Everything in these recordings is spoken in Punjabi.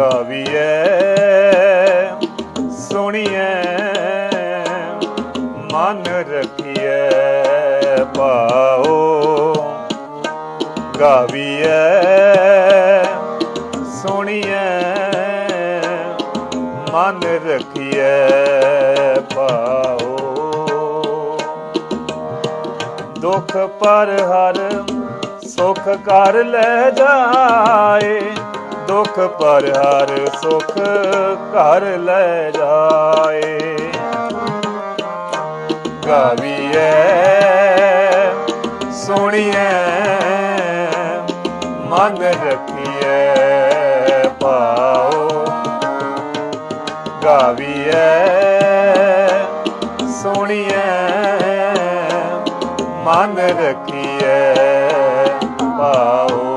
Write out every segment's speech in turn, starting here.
ਗਾਵੀਐ, ਸੁਣੀਐ, ਮਨ ਰਖੀਐ ਪਾਓ ਗਾਵੀਐ, ਸੁਣੀਐ, ਮਨ ਰਖੀਐ ਪਾਓ ਦੁਖ ਪਰ ਹਰ ਸੁਖ ਕਰ ਲੈ ਜਾਏ ਦੁਖ ਪਰ ਹਰ ਸੁਖ ਕਰ ਲੈ ਜਾਏ। ਗਾਵੀਐ, ਸੁਣੀਐ, ਮਨ ਰਖੀਐ ਪਾਓ ਗਾਵੀਐ, ਸੁਣੀਐ, ਮਨ ਰਖੀਐ ਪਾਓ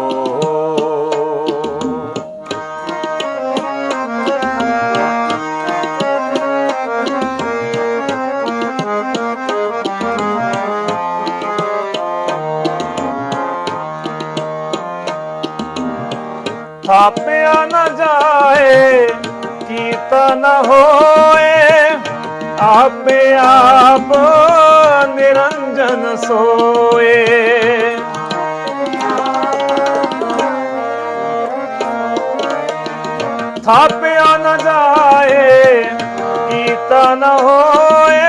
ਥਾਪਿਆ ਨਾ ਜਾਏ ਕੀਤਾ ਨਾ ਹੋਏ, ਆਪੇ ਆਪ ਨਿਰੰਜਨ ਸੋਏ। ਥਾਪਿਆ ਨਾ ਜਾਏ ਕੀਤਾ ਨਾ ਹੋਏ,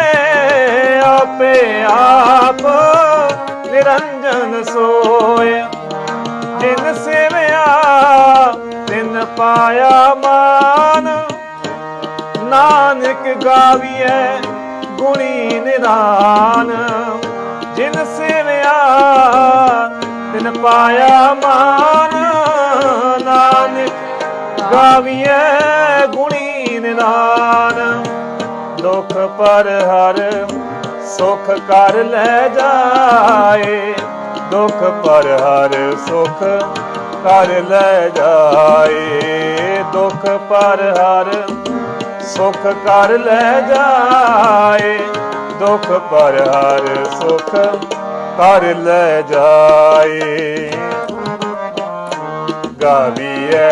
ਆਪੇ ਆਪ ਨਿਰੰਜਨ ਸੋਏ। ਪਾਇਆ ਮਾਨ। ਨਾਨਕ ਗਾਵੀਐ ਗੁਣੀ ਨਿਦਾਨ। ਜਿਨ ਸੇਵਿਆ, ਤਿਨ ਪਾਇਆ ਮਾਨ। ਨਾਨਕ ਗਾਵੀਐ ਗੁਣੀ ਨਿਦਾਨ। ਦੁਖ ਪਰ ਹਰ ਸੁਖ ਕਰ ਲੈ ਜਾਏ। ਦੁਖ ਪਰ ਹਰ ਸੁਖ ਕਰ ਲੈ ਜਾਏ, ਦੁਖ ਪਰ ਹਰ, ਸੁਖ ਕਰ ਲੈ ਜਾਏ, ਦੁਖ ਪਰ ਹਰ, ਸੁਖ ਕਰ ਲੈ ਜਾਏ। ਗਾਵੀਐ,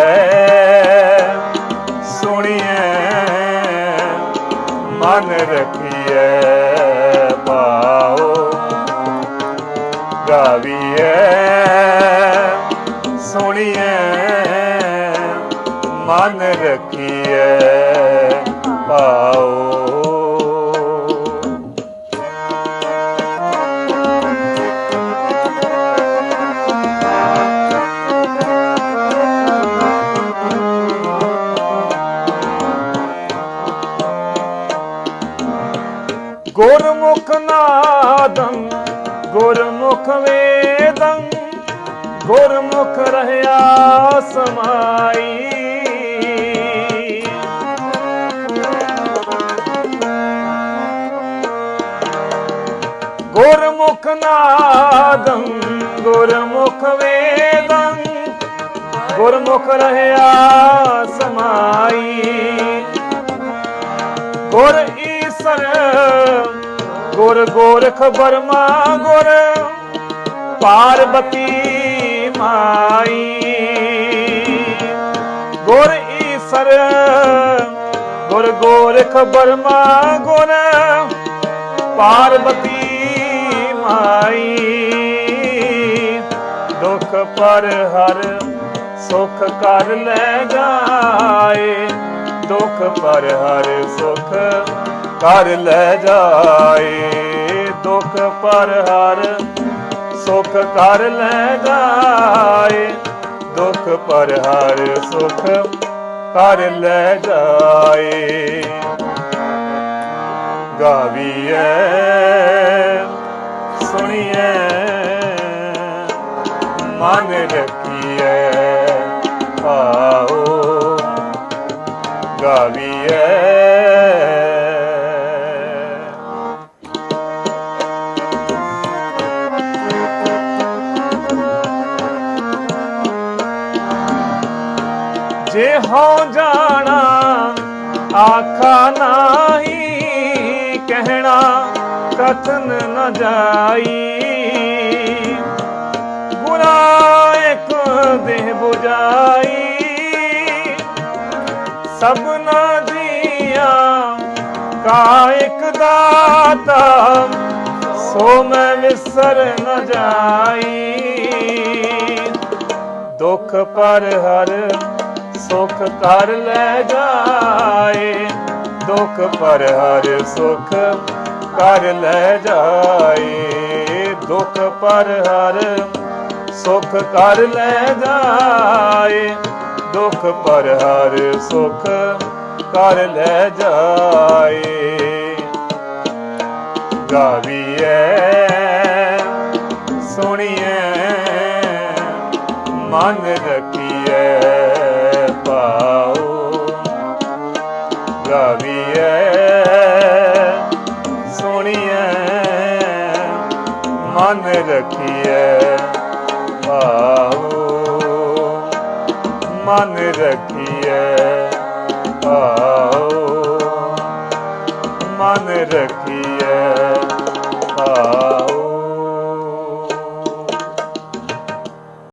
ਸੁਣੀਐ, ਮਨ ਰਖੀਐ, ਪਾਓ। ਗਾਵੀਐ ਸੁਣੀਐ ਮਨ ਰਖੀਐ ਪਾਓ ਗੁਰਮੁਖ ਨਾਦੰ ਗੁਰਮੁਖ ਵੇਦੰ ਗੁਰਮੁਖ ਰਹਿਆ ਸਮਾਈ। ਗੁਰਮੁਖ ਨਾਦੰ ਗੁਰਮੁਖ ਵੇਦੰ ਗੁਰਮੁਖ ਰਹਿਆ ਸਮਾਈ। ਗੁਰ ਈਸਰ, ਗੁਰ ਗੋਰਖ ਬਰਮਾ ਗੁਰ, ਪਾਰਬਤੀ ਮਾਈ ਗੁਰ ਈਸਰ, ਗੁਰ ਗੋਰਖ ਬਰਮਾ ਗੁਰ ਪਾਰਬਤੀ ਮਾਈ। ਦੁਖ ਪਰ ਹਰ ਸੁਖ ਕਰ ਲੈ ਜਾਏ। ਦੁਖ ਪਰ ਹਰ ਸੁਖ ਕਰ ਲੈ ਜਾਏ। ਦੁਖ ਪਰ ਹਰ ਸੁਖ ਕਰ ਲੈ ਜਾਏ, ਦੁਖ ਪਰ ਹਰ ਸੁਖ ਕਰ ਲੈ ਜਾਏ। ਗਾਵੀਐ, ਸੁਣੀਐ, ਮਨ ਰਖੀਐ, ਆਓ। ਗਾਵੀਐ ਜੇ ਹੋ ਜਾਣਾ, ਆਖਾ ਨਾਹੀ ਕਹਿਣਾ, ਕਥਨ ਨ ਜਾਈ। ਗੁਰਾ ਇੱਕ ਦੇਹ 부ਜਾਈ ਸਭਨਾ ਦੀਆਂ ਕਾ ਇੱਕ ਦਾਤਾ, ਸੋ ਮੈਂ ਵਿਸਰ ਨ ਜਾਈ। ਦੁੱਖ ਪਰ ਹਰ ਸੁਖ ਕਰ ਲੈ ਜਾਏ, ਦੁੱਖ ਪਰ ਹਰ ਸੁਖ ਕਰ ਲੈ ਜਾਏ। ਦੁੱਖ ਪਰ ਹਰ ਸੁਖ ਕਰ ਲੈ ਜਾਏ, ਦੁੱਖ ਪਰ ਹਰ ਸੁਖ ਕਰ ਲੈ ਜਾਏ। ਗਾਵੀਐ, ਸੁਣੀਐ, ਮਨ ਰਖੀਐ। ਰਖੀਐ ਪਾਉ ਮਨ ਰਖੀਐ